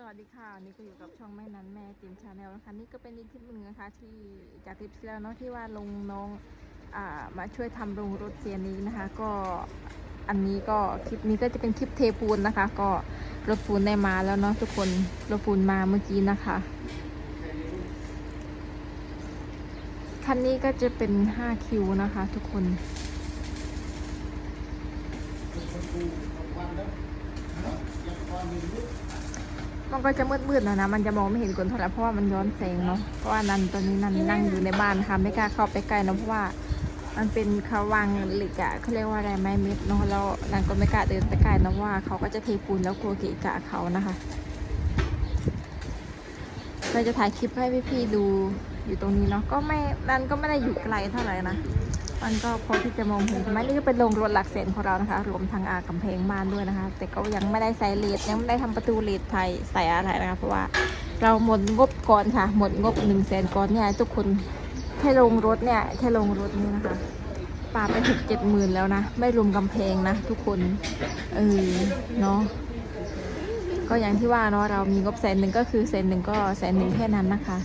สวัสดีค่ะนี่ก็อยู่กับช่องแม่นั้นแม่ติมชาแนลนะคะ นี่ก็เป็นอีกคลิปหนึ่งนะคะ ที่จากคลิปที่แล้วเนาะที่ว่าลงน้องอามาช่วยทำโรงรถเซียนนี้นะคะ ก็อันนี้ก็คลิปนี้ก็จะเป็นคลิปเทปูนนะคะ ก็รถปูนได้มาแล้วเนาะทุกคนรถปูนมาเมื่อกี้นะคะคันนี้ก็จะเป็น 5 คิวนะคะ ทุกคน มันก็จะมืดๆหนะนะ มันจะมองไม่เห็นคนเท่าไหร่เพราะว่ามันย้อนแสงเนาะ เพราะว่านันตอนนี้นันนั่งอยู่ในบ้านค่ะไม่กล้าเข้าไปใกล้เนอะเพราะว่ามันเป็นเขาวางเหล็กอะเขาเรียกว่าอะไรไม้เม็ดเนาะแล้วนันก็ไม่กล้าเดินไปใกล้นะว่าเขาก็จะเทปูนแล้วกลัวเกะกะเขานะคะเราจะถ่ายคลิปให้พี่ๆดูอยู่ตรงนี้เนาะก็ไม่นันก็ไม่ได้อยู่ไกลเท่าไหร่นะ มันก็พอที่จะมองเห็นใช่ไหมนี่ก็เป็นโรงรถหลักแสนของเรานะคะ รวมทางอากำแพงบ้านด้วยนะคะ แต่ก็ยังไม่ได้ใส่เลดยังไม่ได้ทำประตูเลดไทยใส่อะไรนะคะ เพราะว่าเราหมดงบก่อนค่ะ หมดงบหนึ่งแสนก่อนเนี่ยทุกคนแค่ลงรถเนี่ยแค่ลงรถนี่นะคะปาไปถึงเจ็ดหมื่นแล้วนะ ไม่รวมกำแพงนะทุกคนเออเนาะก็อย่างที่ว่าเนาะเรามีงบแสนหนึ่งก็คือแสนหนึ่งก็แสนหนึ่งแค่นั้นนะคะ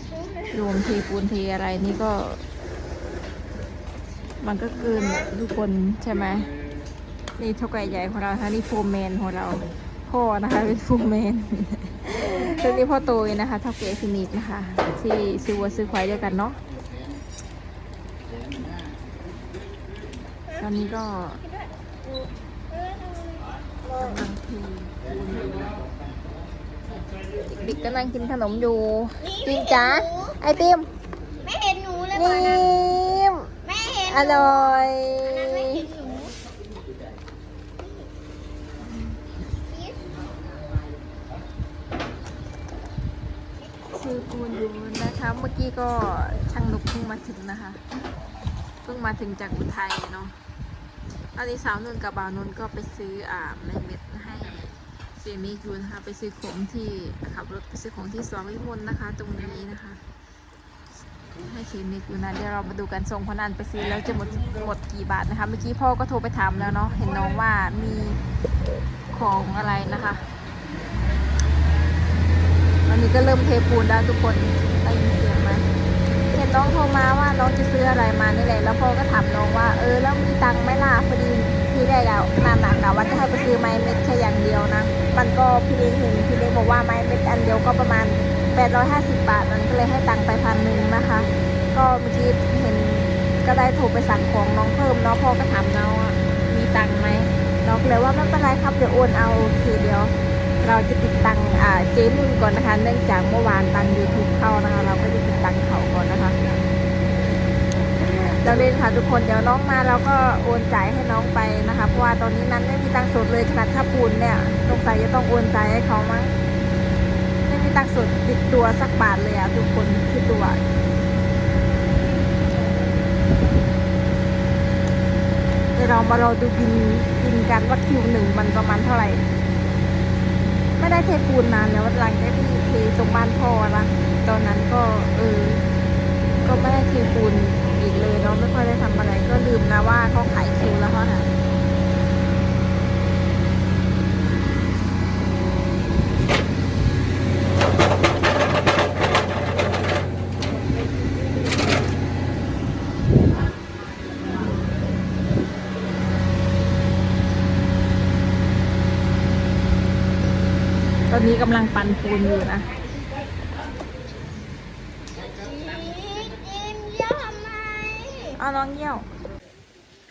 รวมเทปูนเทอะไรนี่ก็ มันก็เกินทุกคนใช่ไหมนี่เท่าไก่ใหญ่ของเราค่ะนี่โฟร์แมนของเรา พ่อนะคะเป็นโฟร์แมนซึ่งนี่พ่อโตยนะคะเท่าแก่ฟินิกนะคะ ที่ซื้อวัวซื้อควายด้วยกันเนาะตอนนี้ก็กำลังทีเด็กๆก็นั่งกินขนมอยู่ติมจ๋าไอติมไม่เห็นหนูเลยนิ อร่อยอันนั้นไม่เห็นหนูซื้อปูนูนะคะเมื่อกี้ก็ช่างนุกเพิ่งมาถึงนะคะ เพิ่งมาถึงจากอุทัยเนาะตอนนี้สาวนุ่นกับบ่าวนุ่นก็ไปซื้ออ่าแมงเม็ดให้เสียมีอยู่นะคะ ไปซื้อของที่ขับรถไปซื้อของที่สวงวิมลนะคะ ตรงนี้นะคะ ให้เสียมีอยู่นะเดี๋ยวเรามาดูกันส่งพนันไปซื้อแล้วจะหมดหมดกี่บาทนะคะ เมื่อกี้พ่อก็โทรไปถามแล้วเนาะเห็นน้องว่ามีของอะไรนะคะวันนี้ก็เริ่มเทปูนแล้วทุกคนได้ยินเสียงไหมเห็นน้องโทรมาว่าน้องจะซื้ออะไรมานี่แหละแล้วพ่อก็ถามน้องว่าเออแล้วมีตังค์ไหมล่ะพอดีพี่ได้แล้วนานหนักนะว่าจะให้ไปซื้อไม้เม็ดแค่อย่างเดียวนะมันก็พี่เล็กเห็นพี่เล็กบอกว่าไม้เม็ดอันเดียวก็ประมาณ 850 บาท มันก็เลยให้ตังค์ไปพันหนึ่งนะคะ ก็เมื่อกี้เห็นก็ได้โทรไปสั่งของน้องเพิ่มเนาะพ่อก็ถามน้องว่ามีตังค์ไหมน้องเลยว่าไม่เป็นไรครับเดี๋ยวโอนเอาโอเดียว เราจะติดตังค์อ่าเจมุนก่อนนะคะ เนื่องจากเมื่อวานตังยูทูบเข้านะคะ เราก็จะติดตังค์เขาก่อนนะคะเราเล่นค่ะทุกคนเดี๋ยวน้องมาเราก็โอนจ่ายให้น้องไปนะคะ เพราะว่าตอนนี้นั้นไม่มีตังค์สดเลยขนาดค่าปูนเนี่ยสงสัยจะต้องโอนจ่ายให้เขามั้ง ตังค์สดติดตัวสักบาทเลยอะทุกคนคิดดูอะเดี๋ยวเรามารอดูบินบินกันว่าคิวหนึ่งมันประมาณเท่าไหร่ ไม่ได้เทปูนนานแล้วหลังจากที่เทตรงบ้านพ่อนะตอนนั้นก็เออ ก็ไม่ได้เทปูนอีกเลยเนาะไม่ค่อยได้ทำอะไรก็ลืมนะว่าเขาขายคิวแล้วเขาน่ะ กำลังปั่นปูนอยู่นะจิมเยี่ยมทำไมเอาน้องเยี่ยว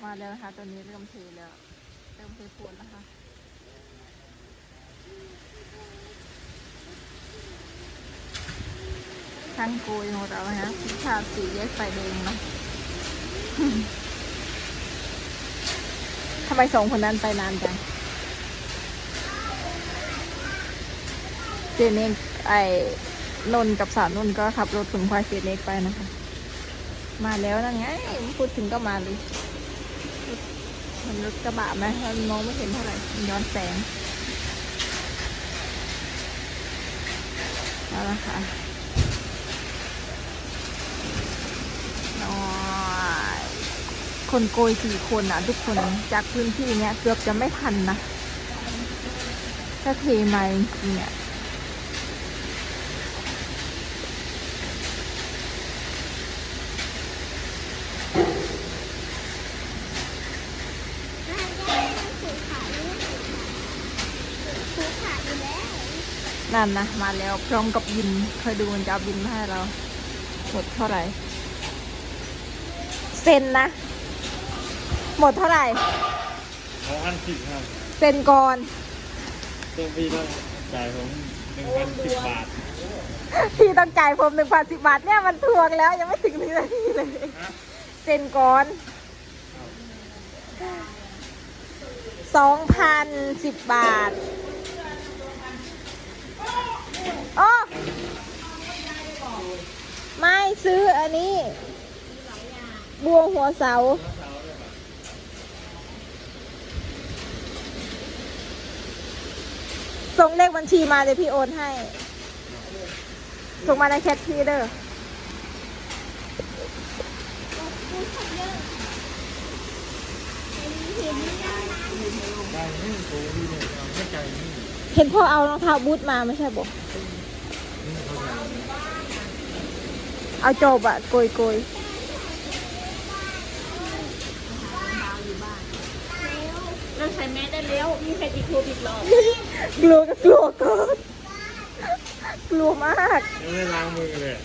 มาแล้วนะคะตอนนี้เริ่มเทแล้วเริ่มเทปูนนะคะช่างโกยของเรานะพิชาติสีแยกไฟแดงเนาะทำไมสองคนนั้นไปนานจัง จเนกไอ้นนท์กับสาวนนก็ขับรถขนควายเจเนกไปนะคะ มาแล้วนะไงพูดถึงก็มาเลยเห็นรถกระบะไหมมันมองไม่เห็นเท่าไหร่ย้อนแสงเอาละค่ะน้อยคนโกยสี่คนนะทุกคนจากพื้นที่เนี้ยเกือบจะไม่ทันนะถ้าเทมาจริงเนี่ย นั่นนะมาแล้วพร้อมกับบินเคยดูมันจะเอาบินมาให้เราหมดเท่าไหร่ เซ็นนะ หมดเท่าไหร่สองพันสิบครับเซ็นก่อนตัวพี่ต้องจ่ายผมหนึ่งพันสิบบาทพี่ต้องจ่ายผมหนึ่งพันสิบบาทเนี่ยมันทวงแล้วยังไม่ถึงหนึ่งนาทีเลยฮะเซ็นก่อนสองพันสิบบาท โอ้ไม่ซื้ออันนี้ บัวหัวเสา ส่งเลขบัญชีมาเดี๋ยวพี่โอนให้ ส่งมาในแชทพี่เด้อได้นี่โอ้พี่เนี่ยเอาไม่ใจนี่ เห็นพ่อเอารองเท้าบูทมาไม่ใช่บอกนี่เขาใจเอาจบอะโกยโกยเราใส่แมสได้แล้วมีใครติดโควิดหรอกกลัวก็กลัวเกินกลัวมากยังไม่ล้างมือเลย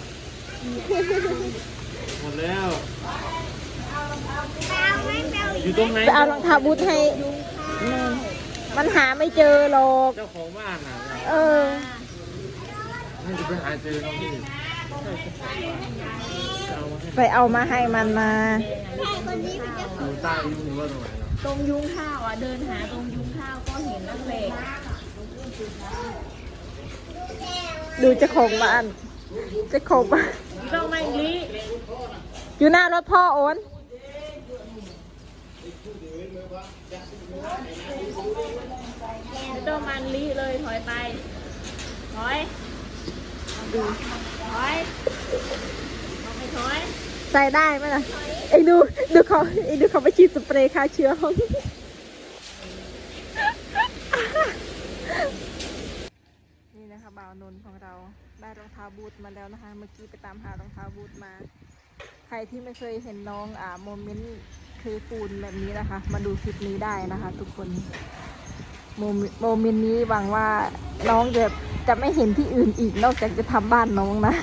หมดแล้วอยู่ตรงไหนจะเอารองเท้าบูทให้ มันหาไม่เจอหรอก เจ้าของบ้านอะเออมันจะไปหาเจอน้องพี่จะเอามาให้ไปเอามาให้มันมา ใช่คนนี้เป็นเจ้าอยู่ใต้ยุงหรือว่าตรงไหนเนาะตรงยุ้งข้าวอะเดินหาตรงยุ้งข้าวก็เห็นนักเลงดูเจ้าของบ้านเจ้าของบ้านต้องมาอีกอยู่หน้ารถพ่อโอน ไม่ต้องมันลิเลยถอยไป ถอยถอยเอาไปถอย ใส่ได้ไหมล่ะไอ้ดูดูเขาไอ้ดูเขาไปฉีดสเปรย์ฆ่าเชื้อห้องนี่นะคะบ่าวนนของเราได้รองเท้าบูทมาแล้วนะคะ เมื่อกี้ไปตามหารองเท้าบูทมา ใครที่ไม่เคยเห็นน้องอ่าโมเมนต์ ทปูนแบบนี้นะคะ มาดูคลิปนี้ได้นะคะ ทุกคนโมเมโมเมนต์นี้หวังว่าน้องจะจะไม่เห็นที่อื่นอีกนอกจากจะทำบ้านน้องนะ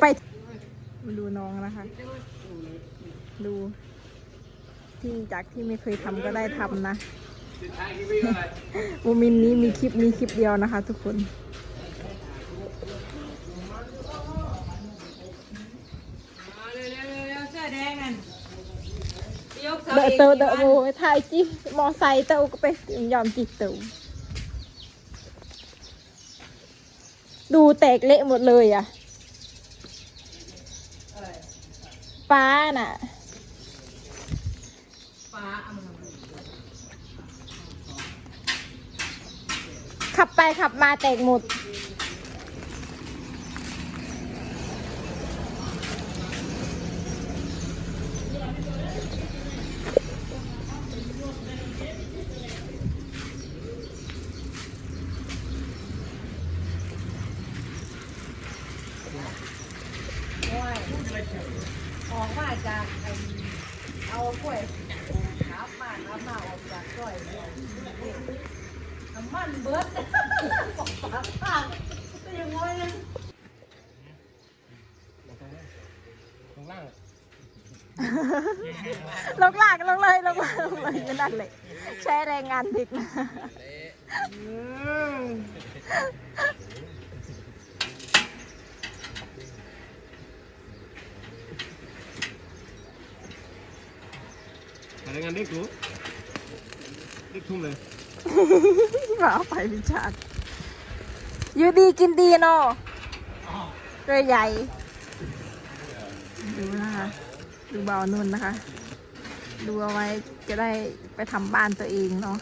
ไปมาดูน้องนะคะ ดูที่จากที่ไม่เคยทำก็ได้ทำนะโมเมนต์นี้มีคลิปนี้คลิปเดียวนะคะ ทุกคน เดอะเตอเดอะโมถ่ายจิมอไซค์เตอก็ไปยอมจิกเตอดูแตกเละหมดเลยอะฟ้าน่ะขับไปขับมาแตกหมด ออกมาจากไอ้เอากล้วยขับมาขับมาออกจากกล้วยน้ำมันเบิดบอกปากปากก็ยังงอยนะข้างล่างลงลากลงเลยลงเลยลงเลยอยู่นั่นเลยใช้แรงงานด็กนะ อะไรงานเด็กกูเด็กทุ่มเลยมาเอาไปพิชาติอยู่ดีกินดีเนาะตัวใหญ่ ดูนะคะ ดูเบานุ่นนะคะ ดูเอาไว้จะได้ไปทำบ้านตัวเองเนาะ